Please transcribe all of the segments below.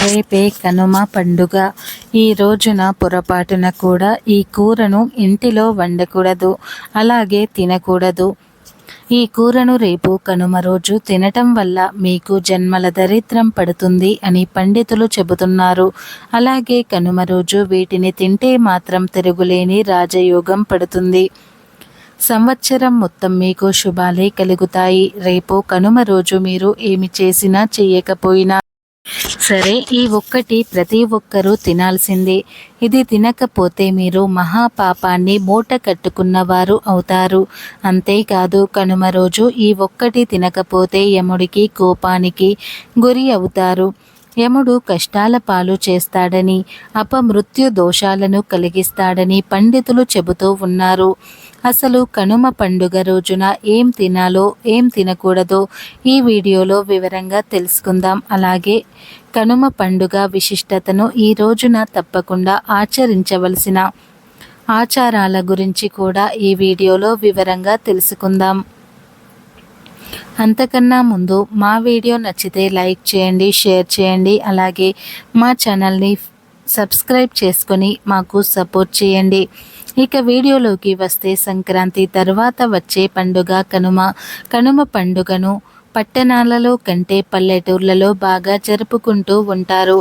రేపే కనుమ పండుగ. ఈ రోజున పొరపాటున కూడా ఈ కూరను ఇంటిలో వండకూడదు. అలాగే తినకూడదు. ఈ కూరను రేపు కనుమ రోజు తినటం వల్ల మీకు జన్మల దరిద్రం పడుతుంది అని పండితులు చెబుతున్నారు. అలాగే కనుమ రోజు వీటిని తింటే మాత్రం తిరుగులేని రాజయోగం పడుతుంది. సంవత్సరం మొత్తం మీకు శుభాలే కలుగుతాయి. రేపు కనుమ రోజు మీరు ఏమి చేసినా చేయకపోయినా సరే ఈ ఒక్కటి ప్రతి ఒక్కరూ తినాల్సిందే. ఇది తినకపోతే మీరు మహాపాపాన్ని మూట కట్టుకున్నవారు అవుతారు. అంతేకాదు కనుమ రోజు ఈ ఒక్కటి తినకపోతే యముడికి కోపానికి గురి అవుతారు. యముడు కష్టాల పాలు చేస్తాడని అపమృత్యు దోషాలను కలిగిస్తాడని పండితులు చెబుతూ ఉన్నారు. అసలు కనుమ పండుగ రోజున ఏం తినాలో ఏం తినకూడదో ఈ వీడియోలో వివరంగా తెలుసుకుందాం. అలాగే కనుమ పండుగ విశిష్టతను ఈ రోజున తప్పకుండా ఆచరించవలసిన ఆచారాల గురించి కూడా ఈ వీడియోలో వివరంగా తెలుసుకుందాం. అంతకన్నా ముందు మా వీడియో నచ్చితే లైక్ చేయండి షేర్ చేయండి అలాగే మా ఛానల్ని సబ్స్క్రైబ్ చేసుకొని మాకు సపోర్ట్ చేయండి. ఇక వీడియోలోకి వస్తే సంక్రాంతి తర్వాత వచ్చే పండుగ కనుమ. కనుమ పండుగను పట్టణాలలో కంటే పల్లెటూర్లలో బాగా జరుపుకుంటూ ఉంటారు.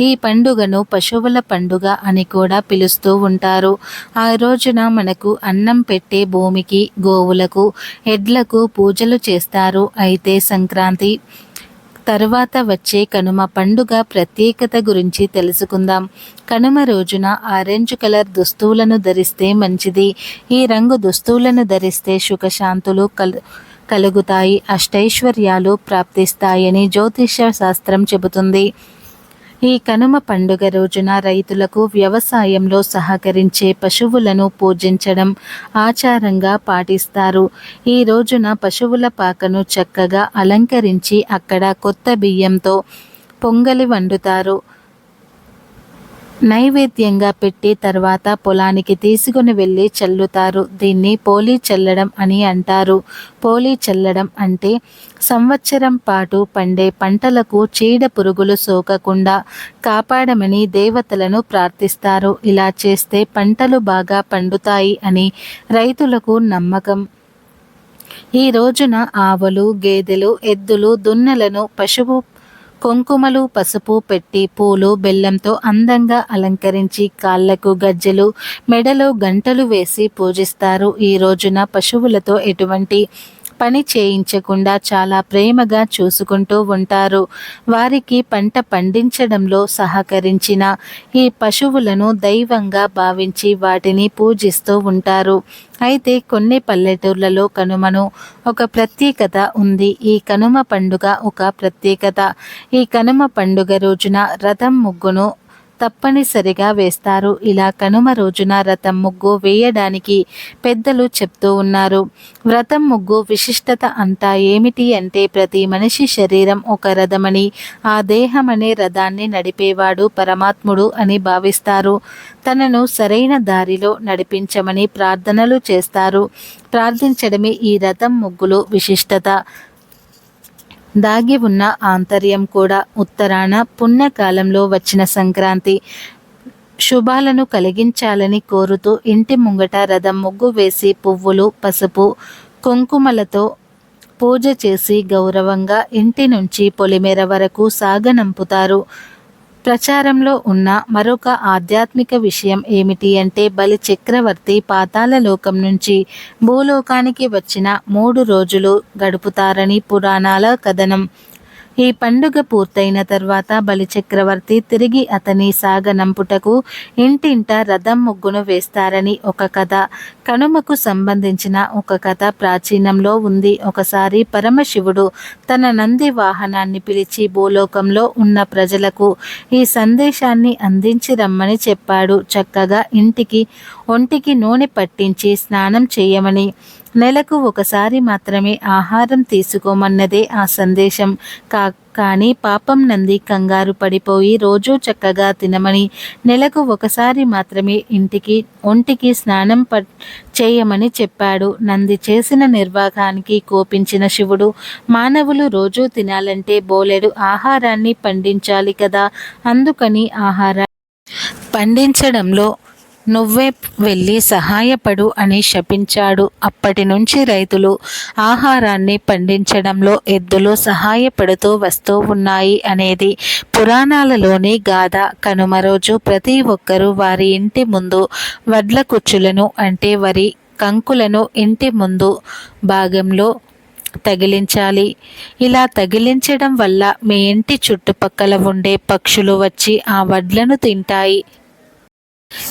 ఈ పండుగను పశువుల పండుగ అని కూడా పిలుస్తూ ఉంటారు. ఆ రోజున మనకు అన్నం పెట్టే భూమికి గోవులకు ఎడ్లకు పూజలు చేస్తారు. అయితే సంక్రాంతి తర్వాత వచ్చే కనుమ పండుగ ప్రత్యేకత గురించి తెలుసుకుందాం. కనుమ రోజున ఆరెంజ్ కలర్ దుస్తువులను ధరిస్తే మంచిది. ఈ రంగు దుస్తువులను ధరిస్తే సుఖశాంతులు కలు కలుగుతాయి అష్టైశ్వర్యాలు ప్రాప్తిస్తాయని జ్యోతిష శాస్త్రం చెబుతుంది. ఈ కనుమ పండుగ రోజున రైతులకు వ్యవసాయంలో సహకరించే పశువులను పూజించడం ఆచారంగా పాటిస్తారు. ఈ రోజున పశువుల పాకను చక్కగా అలంకరించి అక్కడ కొత్త బియ్యంతో పొంగలి వండుతారు. నైవేద్యంగా పెట్టి తర్వాత పొలానికి తీసుకుని వెళ్ళి చల్లుతారు. దీన్ని పోలి చల్లడం అని అంటారు. పోలి చల్లడం అంటే సంవత్సరం పాటు పండే పంటలకు చీడ పురుగులు సోకకుండా కాపాడమని దేవతలను ప్రార్థిస్తారు. ఇలా చేస్తే పంటలు బాగా పండుతాయి అని రైతులకు నమ్మకం. ఈ రోజున ఆవులు గేదెలు ఎద్దులు దున్నెలను పశువు కుంకుమలు పసుపు పెట్టి పూలు బెల్లంతో అందంగా అలంకరించి కాళ్ళకు గజ్జెలు మెడలో గంటలు వేసి పూజిస్తారు. ఈ రోజున పశువులతో ఎటువంటి పని చేయించకుండా చాలా ప్రేమగా చూసుకుంటూ ఉంటారు. వారికి పంట పండించడంలో సహకరించిన ఈ పశువులను దైవంగా భావించి వాటిని పూజిస్తూ ఉంటారు. అయితే కొన్ని పల్లెటూర్లలో కనుమను ఒక ప్రత్యేకత ఉంది. ఈ కనుమ పండుగ ఒక ప్రత్యేకత. ఈ కనుమ పండుగ రోజున రథం ముగ్గును తప్పనిసరిగా వేస్తారు. ఇలా కనుమ రోజున రథం ముగ్గు వేయడానికి పెద్దలు చెప్తూ ఉన్నారు. వ్రతం ముగ్గు విశిష్టత అంతా ఏమిటి అంటే ప్రతి మనిషి శరీరం ఒక రథమని ఆ దేహం అనే రథాన్ని నడిపేవాడు పరమాత్ముడు అని భావిస్తారు. తనను సరైన దారిలో నడిపించమని ప్రార్థనలు చేస్తారు. ప్రార్థించడమే ఈ రథం ముగ్గులు విశిష్టత. దాగి ఉన్న ఆంతర్యం కూడా ఉత్తరాన పుణ్యకాలంలో వచ్చిన సంక్రాంతి. శుభాలను కలిగించాలని కోరుతూ ఇంటి ముంగట రథం ముగ్గు వేసి పువ్వులు పసుపు కుంకుమలతో పూజ చేసి గౌరవంగా ఇంటి నుంచి పొలిమేర వరకు సాగనంపుతారు. ప్రచారంలో ఉన్న మరొక ఆధ్యాత్మిక విషయం ఏమిటి అంటే బలి చక్రవర్తి పాతాల లోకం నుంచి భూలోకానికి వచ్చిన మూడు రోజులు గడుపుతారని పురాణాల కథనం. ఈ పండుగ పూర్తయిన తర్వాత బలిచక్రవర్తి తిరిగి అతని సాగనంపుటకు ఇంటింట రథం ముగ్గును వేస్తారని ఒక కథ. కనుమకు సంబంధించిన ఒక కథ ప్రాచీనంలో ఉంది. ఒకసారి పరమశివుడు తన నంది వాహనాన్ని పిలిచి భూలోకంలో ఉన్న ప్రజలకు ఈ సందేశాన్ని అందించి రమ్మని చెప్పాడు. చక్కగా ఇంటికి ఒంటికి నూనె పట్టించి స్నానం చేయమని నెలకు ఒకసారి మాత్రమే ఆహారం తీసుకోమన్నదే ఆ సందేశం. కా కానీ పాపం నంది కంగారు పడిపోయి రోజూ చక్కగా తినమని నెలకు ఒకసారి మాత్రమే ఇంటికి ఒంటికి స్నానం ప చేయమని చెప్పాడు. నంది చేసిన నిర్వాహానికి కోపించిన శివుడు మానవులు రోజూ తినాలంటే బోలెడు ఆహారాన్ని పండించాలి కదా అందుకని ఆహార పండించడంలో నువ్వే వెళ్ళి సహాయపడు అని శపించాడు. అప్పటి నుంచి రైతులు ఆహారాన్ని పండించడంలో ఎద్దులు సహాయపడుతూ వస్తూ ఉన్నాయి అనేది పురాణాలలోని గాథ. కనుమ రోజు ప్రతి ఒక్కరూ వారి ఇంటి ముందు వడ్ల కుచ్చులను అంటే వరి కంకులను ఇంటి ముందు భాగంలో తగిలించాలి. ఇలా తగిలించడం వల్ల మీ ఇంటి చుట్టుపక్కల ఉండే పక్షులు వచ్చి ఆ వడ్లను తింటాయి.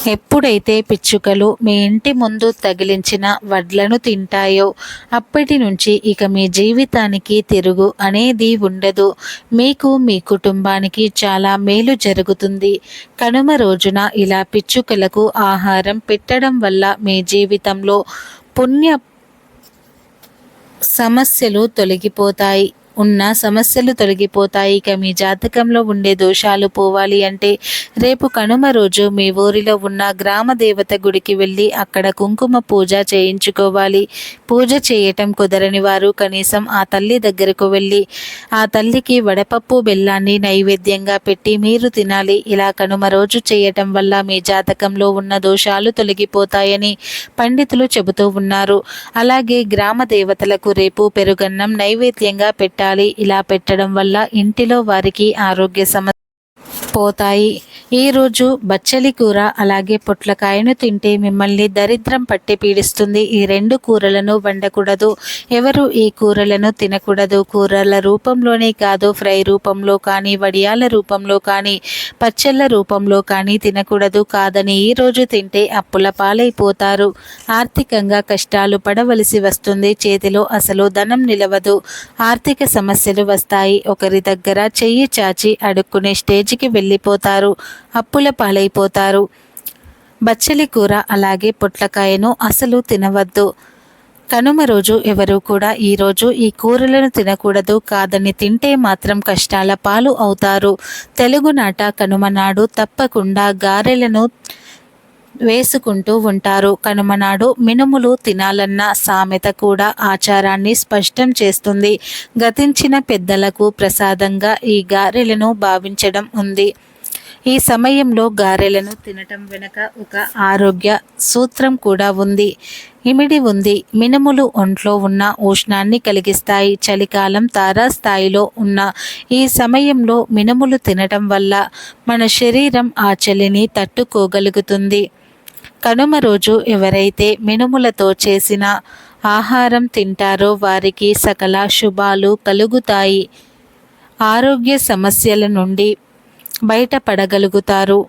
ఎప్పుడైతే పిచ్చుకలు మీ ఇంటి ముందు తగిలించిన వడ్లను తింటాయో అప్పటి నుంచి ఇక మీ జీవితానికి తిరుగు అనేది ఉండదు. మీకు మీ కుటుంబానికి చాలా మేలు జరుగుతుంది. కనుమ రోజున ఇలా పిచ్చుకలకు ఆహారం పెట్టడం వల్ల మీ జీవితంలో పుణ్య సమస్యలు తొలగిపోతాయి. ఉన్న సమస్యలు తొలగిపోతాయి. ఇక మీ జాతకంలో ఉండే దోషాలు పోవాలి అంటే రేపు కనుమ రోజు మీ ఊరిలో ఉన్న గ్రామ దేవత గుడికి వెళ్ళి అక్కడ కుంకుమ పూజ చేయించుకోవాలి. పూజ చేయటం కుదరని వారు కనీసం ఆ తల్లి దగ్గరకు వెళ్ళి ఆ తల్లికి వడపప్పు బెల్లాన్ని నైవేద్యంగా పెట్టి మీరు తినాలి. ఇలా కనుమ రోజు చేయటం వల్ల మీ జాతకంలో ఉన్న దోషాలు తొలగిపోతాయని పండితులు చెబుతూ ఉన్నారు. అలాగే గ్రామ దేవతలకు రేపు పెరుగన్నం నైవేద్యంగా పెట్టి పెట్టాలి. ఇలా పెట్టడం వల్ల ఇంటిలో వారికి ఆరోగ్య సమస్య పోతాయి. ఈరోజు బచ్చలి కూర అలాగే పొట్లకాయను తింటే మిమ్మల్ని దరిద్రం పట్టి పీడిస్తుంది. ఈ రెండు కూరలను వండకూడదు. ఎవరు ఈ కూరలను తినకూడదు? కూరల రూపంలోనే కాదు ఫ్రై రూపంలో కానీ వడియాల రూపంలో కానీ పచ్చళ్ళ రూపంలో కానీ తినకూడదు. కాదని ఈరోజు తింటే అప్పుల పాలైపోతారు. ఆర్థికంగా కష్టాలు పడవలసి వస్తుంది. చేతిలో అసలు ధనం నిలవదు. ఆర్థిక సమస్యలు వస్తాయి. ఒకరి దగ్గర చెయ్యి చాచి అడుక్కునే స్టేజ్కి వెళ్ళిపోతారు. అప్పుల పాలైపోతారు. బచ్చలి కూర అలాగే పొట్లకాయను అసలు తినవద్దు. కనుమ రోజు ఎవరు కూడా ఈరోజు ఈ కూరలను తినకూడదు. కాదని తింటే మాత్రం కష్టాల పాలు అవుతారు. తెలుగునాట కనుమ నాడు తప్పకుండా గారెలను వేసుకుంటూ ఉంటారు. కనుమనాడు మినుములు తినాలన్న సామెత కూడా ఆచారాన్ని స్పష్టం చేస్తుంది. గతించిన పెద్దలకు ప్రసాదంగా ఈ గారెలను భావించడం ఉంది. ఈ సమయంలో గారెలను తినటం వెనుక ఒక ఆరోగ్య సూత్రం కూడా ఉంది. ఇమిడి ఉంది. మినుములు ఒంట్లో ఉన్న ఉష్ణాన్ని కలిగిస్తాయి. చలికాలం తారాస్థాయిలో ఉన్న ఈ సమయంలో మినుములు తినటం వల్ల మన శరీరం ఆ చలిని తట్టుకోగలుగుతుంది. కనుమ రోజు ఎవరైతే మినుములతో చేసిన ఆహారం తింటారో వారికి సకల శుభాలు కలుగుతాయి. ఆరోగ్య సమస్యల నుండి బయటపడగలుగుతారు.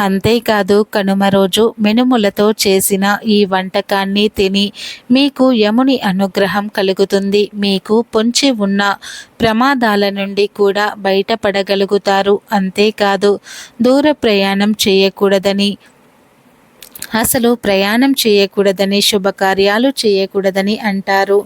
అంతేకాదు కనుమ రోజు మినుములతో చేసిన ఈ వంటకాన్ని తిని మీకు యముని అనుగ్రహం కలుగుతుంది. మీకు పొంచి ఉన్న ప్రమాదాల నుండి కూడా బయటపడగలుగుతారు. అంతేకాదు దూర ప్రయాణం చేయకూడదని అసలు ప్రయాణం చేయకూడదని శుభకార్యాలు చేయకూడదని అంటారు.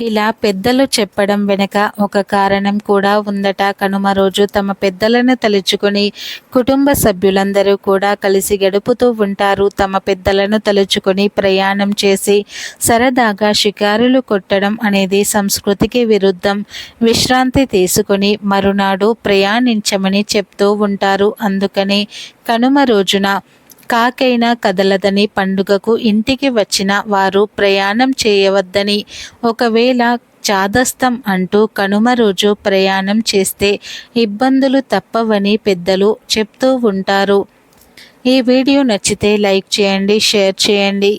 ఇలా పెద్దలు చెప్పడం వెనుక ఒక కారణం కూడా ఉందట. కనుమ రోజు తమ పెద్దలను తలుచుకొని కుటుంబ సభ్యులందరూ కూడా కలిసి గడుపుతూ ఉంటారు. తమ పెద్దలను తలుచుకొని ప్రయాణం చేసి సరదాగా షికారులు కొట్టడం అనేది సంస్కృతికి విరుద్ధం. విశ్రాంతి తీసుకొని మరునాడు ప్రయాణించమని చెప్తూ ఉంటారు. అందుకని కనుమ రోజున కాకైనా కదలదని పండుగకు ఇంటికి వచ్చిన వారు ప్రయాణం చేయవద్దని ఒకవేళ చాదస్తం అంటూ కనుమ రోజు ప్రయాణం చేస్తే ఇబ్బందులు తప్పవని పెద్దలు చెప్తూ ఉంటారు. ఈ వీడియో నచ్చితే లైక్ చేయండి షేర్ చేయండి.